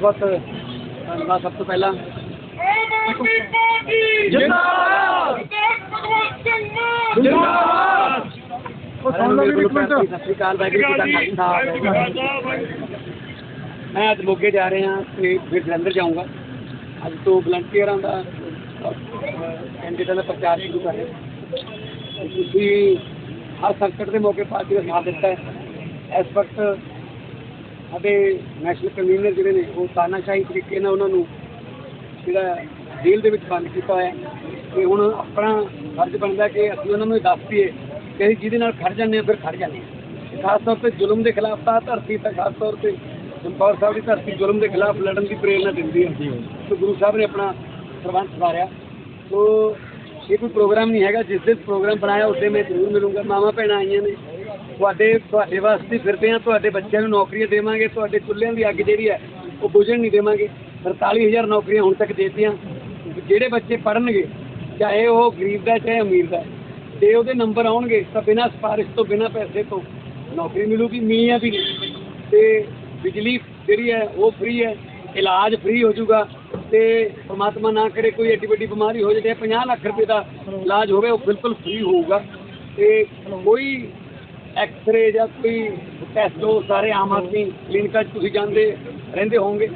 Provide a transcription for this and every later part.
ਬਹੁਤ ਬਹੁਤ ਧੰਨਵਾਦ ਸਭ ਤੋਂ ਪਹਿਲਾਂ। ਜਿੰਦਾਬਾਦ! ਜਿੰਦਾਬਾਦ! ਉਹ ਸੁਣ ਲਓ ਵੀ ਇੱਕ ਮਿੰਟ ਸਤਿ ਸ਼੍ਰੀ ਅਕਾਲ ਵਾਹਿਗੁਰੂ ਜੀ ਦਾ ਖਾਲਸਾ ਮੈਂ ਅੱਜ ਮੋਗੇ ਜਾ ਰਿਹਾ ਤੇ ਫਿਰ ਜਲੰਧਰ ਜਾਊਂਗਾ। ਅੱਜ ਤੋਂ ਵਲੰਟੀਅਰਾਂ ਦਾ ਕੈਂਡੀਡੇਟਾਂ ਦਾ ਪ੍ਰਚਾਰ ਸ਼ੁਰੂ ਕਰ ਰਹੇ ਤੁਸੀਂ ਹਰ ਸੰਕਟ ਦੇ ਮੌਕੇ ਪਾਰਟੀ ਦਾ ਸਾਥ ਦਿੱਤਾ ਹੈ। ਇਸ ਵਕਤ ਸਾਡੇ ਨੈਸ਼ਨਲ ਕਨਵੀਨਰ ਜਿਹੜੇ ਨੇ ਉਹ ਤਾਨਾਸ਼ਾਹੀ ਤਰੀਕੇ ਨਾਲ ਉਹਨਾਂ ਨੂੰ ਜਿਹੜਾ ਜੇਲ੍ਹ ਦੇ ਵਿੱਚ ਬੰਦ ਕੀਤਾ ਹੋਇਆ ਤੇ ਹੁਣ ਆਪਣਾ ਫਰਜ਼ ਬਣਦਾ ਕਿ ਅਸੀਂ ਉਹਨਾਂ ਨੂੰ ਦੱਸ ਦਈਏ ਕਿ ਅਸੀਂ ਜਿਹਦੇ ਨਾਲ ਖੜ ਜਾਂਦੇ ਹਾਂ ਫਿਰ ਖੜ ਜਾਂਦੇ ਤੇ ਖਾਸ ਤੌਰ ਤੇ ਜ਼ੁਲਮ ਦੇ ਖਿਲਾਫ ਤਾਂ ਧਰਤੀ ਤਾਂ ਖਾਸ ਤੌਰ ਤੇ ਚਮਕੌਰ ਸਾਹਿਬ ਦੀ ਧਰਤੀ ਜ਼ੁਲਮ ਦੇ ਖਿਲਾਫ ਲੜਨ ਦੀ ਪ੍ਰੇਰਨਾ ਦਿੰਦੀ ਹੈ। ਤੇ ਗੁਰੂ ਸਾਹਿਬ ਨੇ ਆਪਣਾ ਸਰਬੰਸ ਸਵਾਰਿਆ। ਸੋ ਇਹ ਕੋਈ ਪ੍ਰੋਗਰਾਮ ਨਹੀਂ ਹੈਗਾ ਜਿਸ ਦਿਨ ਪ੍ਰੋਗਰਾਮ ਬਣਾਇਆ ਉਸ ਦਿਨ ਮੈਂ ਜ਼ਰੂਰ ਮਿਲੂੰਗਾ। ਮਾਵਾਂ ਭੈਣਾਂ ਆਈਆਂ ਨੇ। ਤੁਹਾਡੇ ਤੁਹਾਡੇ ਵਾਸਤੇ ਫਿਰਦੇ ਆ ਤੁਹਾਡੇ ਬੱਚਿਆਂ ਨੂੰ ਨੌਕਰੀਆਂ ਦੇਵਾਂਗੇ, ਤੁਹਾਡੇ ਚੁੱਲ੍ਹਿਆਂ ਦੀ ਅੱਗ ਜਿਹੜੀ ਹੈ, ਉਹ ਬੁਝਣ ਨਹੀਂ ਦੇਵਾਂਗੇ। 43000 ਨੌਕਰੀਆਂ ਹੁਣ ਤੱਕ ਦੇਤੀਆਂ। ਜਿਹੜੇ ਬੱਚੇ ਪੜਨਗੇ ਚਾਹੇ ਉਹ ਗਰੀਬ ਦਾ ਚਾਹੇ ਅਮੀਰ ਦਾ ਤੇ ਉਹਦੇ ਨੰਬਰ ਆਉਣਗੇ, ਤਾਂ ਬਿਨਾਂ ਸਿਫਾਰਿਸ਼ ਤੋਂ, ਬਿਨਾਂ ਪੈਸੇ ਤੋਂ ਨੌਕਰੀ ਮਿਲੂਗੀ ਮੀਆਂ ਵੀ ਨਹੀਂ। ਤੇ ਬਿਜਲੀ ਜਿਹੜੀ ਹੈ, ਉਹ ਫ੍ਰੀ ਹੈ, ਇਲਾਜ ਫ੍ਰੀ ਹੋ ਜਾਊਗਾ। ਤੇ ਪ੍ਰਮਾਤਮਾ ਨਾ ਕਰੇ ਕੋਈ ਐਡੀ ਵੱਡੀ ਬਿਮਾਰੀ ਹੋ ਜਾਵੇ 50 ਲੱਖ ਰੁਪਏ ਦਾ ਇਲਾਜ ਹੋਵੇ, ਉਹ ਬਿਲਕੁਲ ਫ੍ਰੀ ਹੋਊਗਾ। ਤੇ ਕੋਈ ਐਕਸ-ਰੇ ਜਾਂ ਕੋਈ ਟੈਸਟ ਉਹ ਸਾਰੇ ਆਮ ਆਦਮੀ ਕਲੀਨਿਕਾਂ 'ਚ ਤੁਸੀਂ ਜਾਂਦੇ ਰਹਿੰਦੇ ਹੋਵੋਗੇ।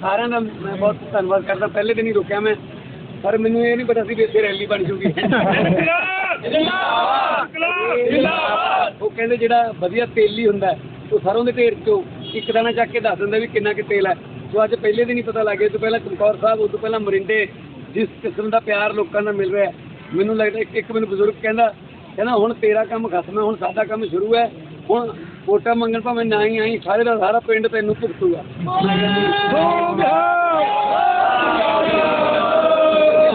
ਸਾਰਿਆਂ ਦਾ ਮੈਂ ਬਹੁਤ ਧੰਨਵਾਦ ਕਰਦਾ। ਪਹਿਲੇ ਦਿਨ ਹੀ ਰੁਕਿਆ ਮੈਂ। ਪਰ ਮੈਨੂੰ ਇਹ ਨਹੀਂ ਪਤਾ ਸੀ ਵੀ ਇੱਥੇ ਰੈਲੀ ਬਣ ਜੂਗੀ। ਉਹ ਕਹਿੰਦੇ ਜਿਹੜਾ ਵਧੀਆ ਤੇਲੀ ਹੁੰਦਾ ਉਹ ਸਰੋਂ ਦੇ ਢੇਰ ਚੋਂ ਇੱਕ ਦਾਣਾ ਚੱਕ ਕੇ ਦੱਸ ਦਿੰਦਾ ਵੀ ਕਿੰਨਾ ਕਿ ਤੇਲ ਹੈ। ਸੋ ਅੱਜ ਪਹਿਲੇ ਦਿਨ ਹੀ ਪਤਾ ਲੱਗ ਗਿਆ ਤੋਂ ਪਹਿਲਾਂ ਚਮਕੌਰ ਸਾਹਿਬ ਉਸ ਤੋਂ ਪਹਿਲਾਂ ਮਰਿੰਡੇ ਜਿਸ ਕਿਸਮ ਦਾ ਪਿਆਰ ਲੋਕਾਂ ਨਾਲ ਮਿਲ ਰਿਹਾ ਮੈਨੂੰ ਲੱਗਦਾ ਇੱਕ ਇੱਕ ਮੈਨੂੰ ਬਜ਼ੁਰਗ ਕਹਿੰਦਾ ਕਹਿੰਦਾ ਹੁਣ ਤੇਰਾ ਕੰਮ ਖਤਮ ਹੈ ਹੁਣ ਸਾਡਾ ਕੰਮ ਸ਼ੁਰੂ ਹੈ। ਹੁਣ ਵੋਟਾਂ ਮੰਗਣ ਭਾਵੇਂ ਨਾ ਹੀ ਆਈ ਸਾਰੇ ਦਾ ਸਾਰਾ ਪਿੰਡ ਤੈਨੂੰ ਭੁਗਤੂਗਾ।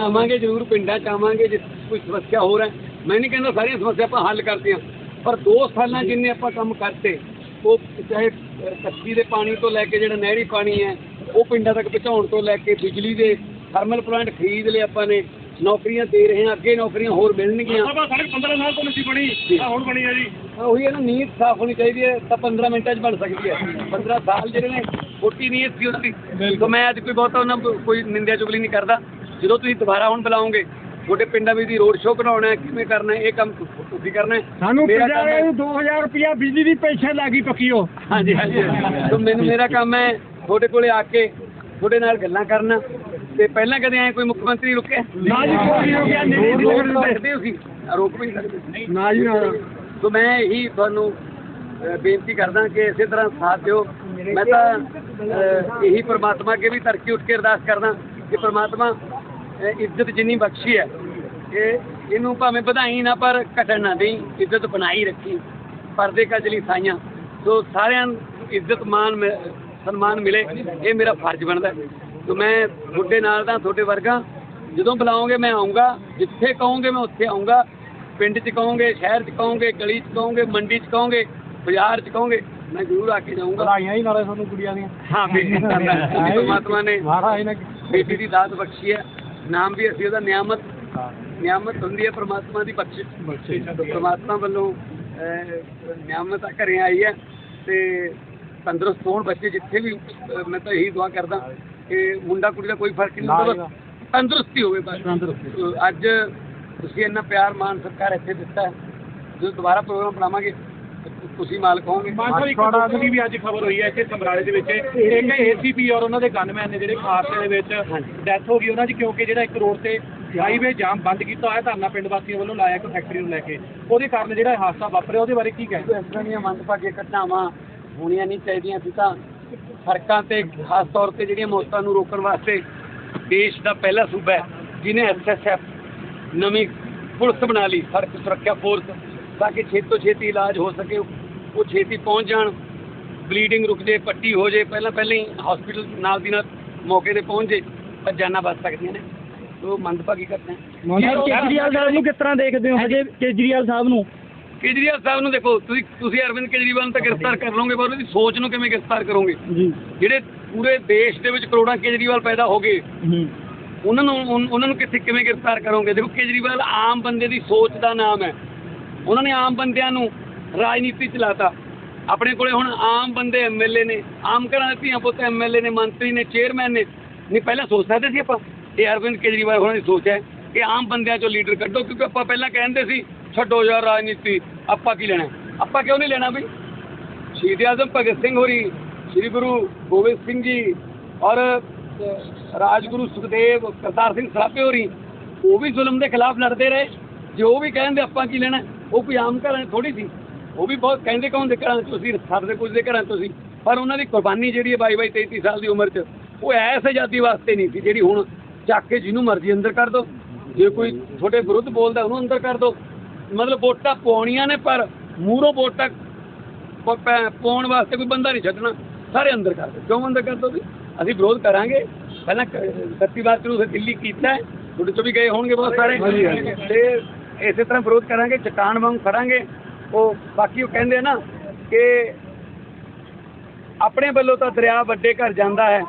ਆਵਾਂਗੇ ਜ਼ਰੂਰ ਪਿੰਡਾਂ ਚ ਆਵਾਂਗੇ ਜੇ ਕੋਈ ਸਮੱਸਿਆ ਹੋ ਹੈ। ਮੈਂ ਨਹੀਂ ਕਹਿੰਦਾ ਸਾਰੀਆਂ ਸਮੱਸਿਆ ਆਪਾਂ ਹੱਲ ਕਰਦੇ ਹਾਂ ਪਰ ਦੋ ਸਾਲਾਂ ਜਿੰਨੇ ਆਪਾਂ ਕੰਮ ਕਰਤੇ ਉਹ ਚਾਹੇ ਅਹ, ਕੱਚੀ ਦੇ ਪਾਣੀ ਤੋਂ ਲੈ ਕੇ ਜਿਹੜਾ ਨਹਿਰੀ ਪਾਣੀ ਹੈ ਉਹ ਪਿੰਡਾਂ ਤੱਕ ਪਹੁੰਚਾਉਣ ਤੋਂ ਲੈ ਕੇ ਬਿਜਲੀ ਦੇ ਥਰਮਲ ਪਲਾਂਟ ਖਰੀਦ ਲਏ ਆਪਾਂ ਨੇ ਨੌਕਰੀਆਂ ਦੇ ਰਹੇ ਹਾਂ ਅੱਗੇ ਨੌਕਰੀਆਂ ਹੋਰ ਮਿਲਣਗੀਆਂ। ਸਭਾ ਸਾਡੇ 15 ਸਾਲ ਤੋਂ ਨਹੀਂ ਬਣੀ ਆਹ ਹੁਣ ਬਣੀ ਹੈ ਜੀ। ਹਾਂ, ਉਹੀ ਹੈ ਨਾ ਨੀਂਦ ਸਾਫ਼ ਹੋਣੀ ਚਾਹੀਦੀ ਹੈ ਤਾਂ 15 ਮਿੰਟਾਂ 'ਚ ਬਣ ਸਕਦੀ ਹੈ। 15 ਸਾਲ ਜਿਹੜੇ ਨੇ ਛੋਟੀ ਨੀਅਤ ਸੀ ਉਹਦੀ। ਤਾਂ ਮੈਂ ਅੱਜ ਕੋਈ ਬਹੁਤਾ ਉਹਨਾਂ ਕੋਈ ਨਿੰਦਿਆ ਚੁਗਲੀ ਨਹੀਂ ਕਰਦਾ। ਜਦੋਂ ਤੁਸੀਂ ਦੁਬਾਰਾ ਹੁਣ ਬੁਲਾਓਗੇ ਤੁਹਾਡੇ ਪਿੰਡਾਂ ਵਿੱਚ ਦੀ ਰੋਡ ਸ਼ੋਅ ਕਰਾਉਣਾ ਹੈ ਕਿਵੇਂ ਕਰਨਾ ਹੈ ਇਹ ਕੰਮ ਤੁਸੀਂ ਕਰਨਾ ਹੈ। ਸਾਨੂੰ ਮੇਰਾ ਕੰਮ ਪੰਜਾਹ ਹੈ- ਨੂੰ 2000 ਰੁਪਇਆ ਬਿਜਲੀ ਦੀ ਪੈਨਸ਼ਨ ਲੱਗੀ ਪੱਕੀ ਉਹ। ਹਾਂਜੀ ਹਾਂਜੀ। ਤਾਂ ਮੈਨੂੰ ਮੇਰਾ ਕੰਮ ਹੈ ਤੁਹਾਡੇ ਕੋਲੇ ਆ ਕੇ ਤੁਹਾਡੇ ਨਾਲ ਗੱਲਾਂ ਕਰਨਾ। ਤੇ ਪਹਿਲਾਂ ਕਦੇ ਐ ਕੋਈ ਮੁੱਖ ਮੰਤਰੀ ਰੁਕਿਆ ਨਾ ਜੀ, ਕੋਈ ਨਹੀਂ ਰੁਕਿਆ, ਨਹੀਂ, ਨਹੀਂ, ਰੋਕ ਨਹੀਂ, ਤਾਂ ਸਕਦੇ ਹੋ ਸੀ ਰੋਕ ਵੀ ਨਹੀਂ ਸਕਦੇ। ਨਾ ਜੀ ਨਾ। ਸੋ ਮੈਂ ਇਹੀ ਤੁਹਾਨੂੰ ਬੇਨਤੀ ਕਰਦਾ ਕਿ ਇਸੇ ਤਰ੍ਹਾਂ ਸਾਥ ਦਿਓ। ਮੈਂ ਤਾਂ ਇਹੀ ਪ੍ਰਮਾਤਮਾ ਅੱਗੇ ਵੀ ਤਰੱਕੀ ਉੱਠ ਕੇ ਅਰਦਾਸ ਕਰਦਾ ਕਿ ਪ੍ਰਮਾਤਮਾ ਇੱਜ਼ਤ ਜਿੰਨੀ ਬਖਸ਼ੀ ਹੈ ਇਹ ਇਹਨੂੰ ਭਾਵੇਂ ਵਧਾਈ ਨਾ ਪਰ ਘਟਣ ਨਾ ਦੇਈ ਇੱਜ਼ਤ ਬਣਾਈ ਰੱਖੀ। ਪਰਦੇ ਕਜਲੀ ਸਾਈਆਂ। ਸੋ ਸਾਰਿਆਂ ਨੂੰ ਇੱਜ਼ਤ ਮਾਨ ਸਨਮਾਨ ਮਿਲੇ। ਇਹ ਮੇਰਾ ਫਰਜ਼ ਬਣਦਾ। ਸੋ ਮੈਂ ਤੁਹਾਡੇ ਨਾਲ ਦਾ ਤੁਹਾਡੇ ਵਰਗਾ। ਜਦੋਂ ਬੁਲਾਓਗੇ ਮੈਂ ਆਉਂਗਾ। ਜਿੱਥੇ ਕਹੋਗੇ ਮੈਂ ਉੱਥੇ ਆਉਂਗਾ। ਪਿੰਡ 'ਚ ਕਹੋਗੇ ਸ਼ਹਿਰ 'ਚ ਕਹੋਗੇ ਗਲੀ 'ਚ ਕਹੋਗੇ ਮੰਡੀ 'ਚ ਕਹੋਗੇ ਬਾਜ਼ਾਰ 'ਚ ਕਹੋਗੇ ਮੈਂ ਜ਼ਰੂਰ ਆ ਕੇ ਜਾਊਂਗਾ। ਵਧਾਈਆਂ ਹੀ ਨਾਲੇ ਤੁਹਾਨੂੰ ਕੁੜੀਆਂ ਦੀਆਂ। ਹਾਂ ਬੇਟੀ ਪਰਮਾਤਮਾ ਨੇ ਮਹਾਰਾਜ ਨੇ ਬੇਟੀ ਦੀ ਦਾਤ ਬਖਸ਼ੀ ਹੈ। ਨਾਮ ਵੀ ਅਸੀਂ ਉਹਦਾ ਨਿਆਮਤ ਨਿਆਮਤ ਹੁੰਦੀ ਹੈ ਪ੍ਰਮਾਤਮਾ ਦੀ ਬਖਸ਼ਿਸ਼। ਤਾਂ ਪ੍ਰਮਾਤਮਾ ਵੱਲੋਂ ਨਿਆਮਤ ਆ ਘਰੇ ਆਈ ਹੈ ਤੇ ਤੰਦਰੁਸਤ ਹੋਣ ਬੱਚੇ ਜਿੱਥੇ ਵੀ ਮੈਂ ਤਾਂ ਇਹੀ ਦੁਆ ਕਰਦਾ। ਕਿ ਮੁੰਡਾ ਕੁੜੀ ਦਾ ਕੋਈ ਫ਼ਰਕ ਨਹੀਂ ਹੁੰਦਾ ਬਸ ਤੰਦਰੁਸਤੀ ਹੋਵੇ ਬਸ। ਅਹ, ਅੱਜ ਤੁਸੀਂ ਇੰਨਾ ਪਿਆਰ ਮਾਨ ਸਤਿਕਾਰ ਇੱਥੇ ਦਿੱਤਾ ਹੈ। ਜਦੋਂ ਦੁਬਾਰਾ ਪ੍ਰੋਗਰਾਮ ਬਣਾਵਾਂਗੇ ਤੁਸੀਂ ਮਾਲਕ ਹੋਵੋਗੇ। ਮਾਨਸਾ ਇੱਕ ਦੁੱਖ ਦੀ ਵੀ ਅੱਜ ਖਬਰ ਹੋਈ ਹੈ ਇੱਥੇ ਸਮਰਾਲੇ ਦੇ ਵਿੱਚ। ਇੱਕ ਏਸੀਪੀ ਔਰ ਉਹਨਾਂ ਦੇ ਗਨਮੈਨ ਨੇ ਜਿਹੜੇ ਖਾਰਸੇ ਦੇ ਵਿੱਚ ਡੈਥ ਹੋ ਗਈ ਉਹਨਾਂ ਦੀ ਕਿਉਂਕਿ ਜਿਹੜਾ ਇੱਕ ਰੋਡ ਤੇ ਹਾਈਵੇ ਜਾਮ ਬੰਦ ਕੀਤਾ ਹੋਇਆ ਧਰਨਾ ਪਿੰਡ ਵਾਸੀਆਂ ਵੱਲੋਂ ਲਾਇਆ ਇੱਕ ਫੈਕਟਰੀ ਨੂੰ ਲੈ ਕੇ। ਉਹਦੇ ਕਾਰਨ ਜਿਹੜਾ ਇਹ ਹਾਦਸਾ ਵਾਪਰਿਆ ਉਹਦੇ ਬਾਰੇ ਕੀ ਕਹਿੰਦੇ ਇਸ ਤਰ੍ਹਾਂ ਦੀਆਂ ਮੰਦਭਾਗੀਆਂ ਘਟਨਾਵਾਂ ਹੋਣੀਆਂ ਨਹੀਂ ਚਾਹੀਦੀਆਂ ਸੀ ਤਾਂ ਸੜਕਾਂ ਤੇ ਖਾਸ ਤੌਰ ਤੇ ਜਿਹੜੀਆਂ ਮੌਤਾਂ ਨੂੰ ਰੋਕਣ ਵਾਸਤੇ ਦੇਸ਼ ਦਾ ਪਹਿਲਾ ਸੂਬਾ ਹੈ ਜਿਹਨੇ ਐਸਐਸਐਫ ਨਵੀਂ ਪੁਲਿਸ ਬਣਾ ਲਈ ਸੜਕ ਸੁਰੱਖਿਆ ਫੋਰਸ ਤਾਂ ਕਿ ਛੇਤੀ ਤੋਂ ਛੇਤੀ ਇਲਾਜ ਹੋ ਸਕੇ ਉਹ ਛੇਤੀ ਪਹੁੰਚ ਜਾਣ ਬਲੀਡਿੰਗ ਰੁਕ ਜੇ ਪੱਟੀ ਹੋ ਜੇ ਪਹਿਲਾਂ ਪਹਿਲਾਂ ਹੀ ਹਸਪੀਟਲ ਨਾਲ ਦੀ ਨਾਲ ਮੌਕੇ ਤੇ ਪਹੁੰਚ ਜੇ ਤਾਂ ਜਾਨਾਂ ਬਚ ਸਕਦੀਆਂ ਨੇ। ਸੋ ਮੰਦਭਾਗੀ ਘਟਨਾ ਹੈ। ਕੇਜਰੀਵਾਲ ਸਾਹਿਬ ਨੂੰ ਕਿਸ ਤਰ੍ਹਾਂ ਦੇਖਦੇ ਹੋ? ਹਜੇ ਕੇਜਰੀਵਾਲ ਸਾਹਿਬ ਨੂੰ ਕੇਜਰੀਵਾਲ ਸਾਹਿਬ ਨੂੰ ਦੇਖੋ ਤੁਸੀਂ ਤੁਸੀਂ ਅਰਵਿੰਦ ਕੇਜਰੀਵਾਲ ਨੂੰ ਤਾਂ ਗ੍ਰਿਫਤਾਰ ਕਰ ਲਓਗੇ ਪਰ ਉਹਦੀ ਸੋਚ ਨੂੰ ਕਿਵੇਂ ਗ੍ਰਿਫਤਾਰ ਕਰੋਗੇ? ਜਿਹੜੇ ਪੂਰੇ ਦੇਸ਼ ਦੇ ਵਿੱਚ ਕਰੋੜਾਂ ਕੇਜਰੀਵਾਲ ਪੈਦਾ ਹੋ ਗਏ ਉਹਨਾਂ ਨੂੰ ਉਹਨਾਂ ਨੂੰ ਕਿੱਥੇ ਕਿਵੇਂ ਗ੍ਰਿਫਤਾਰ ਕਰੋਗੇ? ਦੇਖੋ ਕੇਜਰੀਵਾਲ ਆਮ ਬੰਦੇ ਦੀ ਸੋਚ ਦਾ ਨਾਮ ਹੈ। ਉਹਨਾਂ ਨੇ ਆਮ ਬੰਦਿਆਂ ਨੂੰ ਰਾਜਨੀਤੀ ਚ ਲਾਤਾ। ਆਪਣੇ ਕੋਲੇ ਹੁਣ ਆਮ ਬੰਦੇ ਐਮਐਲਏ ਨੇ ਆਮ ਘਰਾਂ ਦੇ ਧੀਆਂ ਪੁੱਤ ਐਮਐਲਏ ਨੇ ਮੰਤਰੀ ਨੇ ਚੇਅਰਮੈਨ ਨੇ। ਨਹੀਂ ਪਹਿਲਾਂ ਸੋਚ ਸਕਦੇ ਸੀ ਆਪਾਂ? ਇਹ ਅਰਵਿੰਦ ਕੇਜਰੀਵਾਲ ਹੋਣਾ ਦੀ ਸੋਚ ਹੈ ਕਿ ਆਮ ਬੰਦਿਆਂ ਚੋਂ ਲੀਡਰ ਕੱਢੋ ਕਿਉਂਕਿ ਆਪਾਂ ਪਹਿਲਾਂ ਕਹਿੰਦੇ ਸੀ ਛੱਡੋ ਯਾਰ ਰਾਜਨੀਤੀ, ਆਪਾਂ ਕੀ ਲੈਣਾ? ਆਪਾਂ ਕਿਉਂ ਨਹੀਂ ਲੈਣਾ ਬਈ? ਸ਼ਹੀਦ ਆਜ਼ਮ, ਭਗਤ ਸਿੰਘ ਹੋਰੀ, ਸ੍ਰੀ ਗੁਰੂ ਗੋਬਿੰਦ ਸਿੰਘ ਜੀ ਔਰ ਰਾਜਗੁਰੂ ਸੁਖਦੇਵ ਕਰਤਾਰ ਸਿੰਘ ਸਰਾਭੇ ਹੋਰੀ, ਉਹ ਵੀ ਜ਼ੁਲਮ ਦੇ ਖਿਲਾਫ ਲੜਦੇ ਰਹੇ। ਜੇ ਉਹ ਵੀ ਕਹਿੰਦੇ ਆਪਾਂ ਕੀ ਲੈਣਾ, ਉਹ ਕੋਈ ਆਮ ਘਰਾਂ ਥੋੜੀ ਸੀ। ਉਹ ਵੀ ਬਹੁਤ ਕਹਿੰਦੇ ਕੌਣ ਦੇ ਘਰਾਂ ਚ ਤੁਸੀਂ ਸਾਡੇ ਕੁਝ ਦੇ ਘਰਾਂ ਤੁਸੀਂ ਪਰ ਉਹਨਾਂ ਦੀ ਕੁਰਬਾਨੀ ਜਿਹੜੀ ਹੈ ਬਾਈ ਬਾਈ 33 ਸਾਲ ਦੀ ਉਮਰ 'ਚ, ਉਹ ਐਸ ਆਜ਼ਾਦੀ ਵਾਸਤੇ ਨਹੀਂ ਸੀ। ਜਿਹੜੀ ਹੁਣ ਚੱਕ ਕੇ ਜਿਹਨੂੰ ਮਰਜ਼ੀ ਅੰਦਰ ਕਰ ਦੋ। ਜੇ ਕੋਈ ਤੁਹਾਡੇ ਵਿਰੁੱਧ ਬੋਲਦਾ, ਉਹਨੂੰ ਅੰਦਰ ਕਰ ਦੋ। ਮਤਲਬ ਵੋਟਾਂ ਪਾਉਣੀਆਂ ਨੇ ਪਰ ਮੂਹਰੋਂ ਵੋਟਾਂ ਪਾਉਣ ਵਾਸਤੇ ਕੋਈ ਬੰਦਾ ਨਹੀਂ ਛੱਡਣਾ। ਸਾਰੇ ਅੰਦਰ ਕਰ ਦਿਓ। ਕਿਉਂ ਅੰਦਰ ਕਰ ਦੋ ਵੀ ਅਸੀਂ ਵਿਰੋਧ ਕਰਾਂਗੇ। ਪਹਿਲਾਂ 31 ਵਾਰ ਨੂੰ ਦਿੱਲੀ ਕੀਤਾ ਹੈ। ਤੁਹਾਡੇ ਤੋਂ ਵੀ ਗਏ ਹੋਣਗੇ ਬਹੁਤ ਸਾਰੇ। ਤੇ ਇਸੇ ਤਰ੍ਹਾਂ ਵਿਰੋਧ ਕਰਾਂਗੇ ਚਟਾਨ ਵਾਂਗ ਖੜਾਂਗੇ ਉਹ ਬਾਕੀ ਉਹ ਕਹਿੰਦੇ ਨਾ ਕਿ ਆਪਣੇ ਵੱਲੋਂ ਤਾਂ ਦਰਿਆ ਵੱਡੇ ਘਰ ਜਾਂਦਾ ਹੈ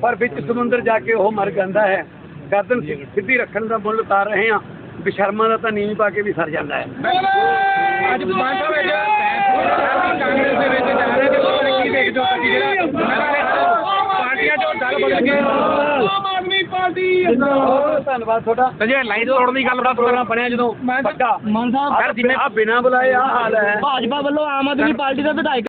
ਪਰ ਵਿੱਚ ਸਮੁੰਦਰ ਜਾ ਕੇ ਉਹ ਮਰ ਜਾਂਦਾ ਹੈ। ਗਰਦਨ ਸਿੱਧੀ ਰੱਖਣ ਦਾ ਮੁੱਲ ਉਤਾਰ ਰਹੇ ਹਾਂ। ਬਿਸ਼ਰਮਾਂ ਦਾ ਤਾਂ ਨੀਵੀਂ ਪਾ ਕੇ ਵੀ ਸਰ ਜਾਂਦਾ ਹੈ। ਅੱਜ ਬਾਂਸਾ ਵਿੱਚ ਕਾਂਗਰਸ ਦੇ ਵਿੱਚ ਜਾ ਰਹੇ ਤੇ ਕੀ ਦੇਖਦੇ ਹੋ? ਤੁਸੀਂ ਜਿਹੜਾ ਪਾਰਟੀਆਂ ਚੋਂ ਦਲ ਬਦਲ ਗਏ ਆਮ ਆਦਮੀ ਪਾਰਟੀ ਬਹੁਤ ਧੰਨਵਾਦ ਤੁਹਾਡਾ। ਸੰਜੇ ਲਾਈਨ ਤੋੜਨ ਦੀ ਗੱਲ ਬੜਾ ਪ੍ਰੋਗਰਾਮ ਬਣਿਆ ਜਦੋਂ ਪੱਕਾ ਮਾਨ ਸਾਹਿਬ ਆ ਬਿਨਾਂ ਬੁਲਾਏ ਆ ਹਾਲ ਹੈ। ਭਾਜਪਾ ਵੱਲੋਂ ਆਮ ਆਦਮੀ ਪਾਰਟੀ ਦਾ ਵਿਧਾਇਕ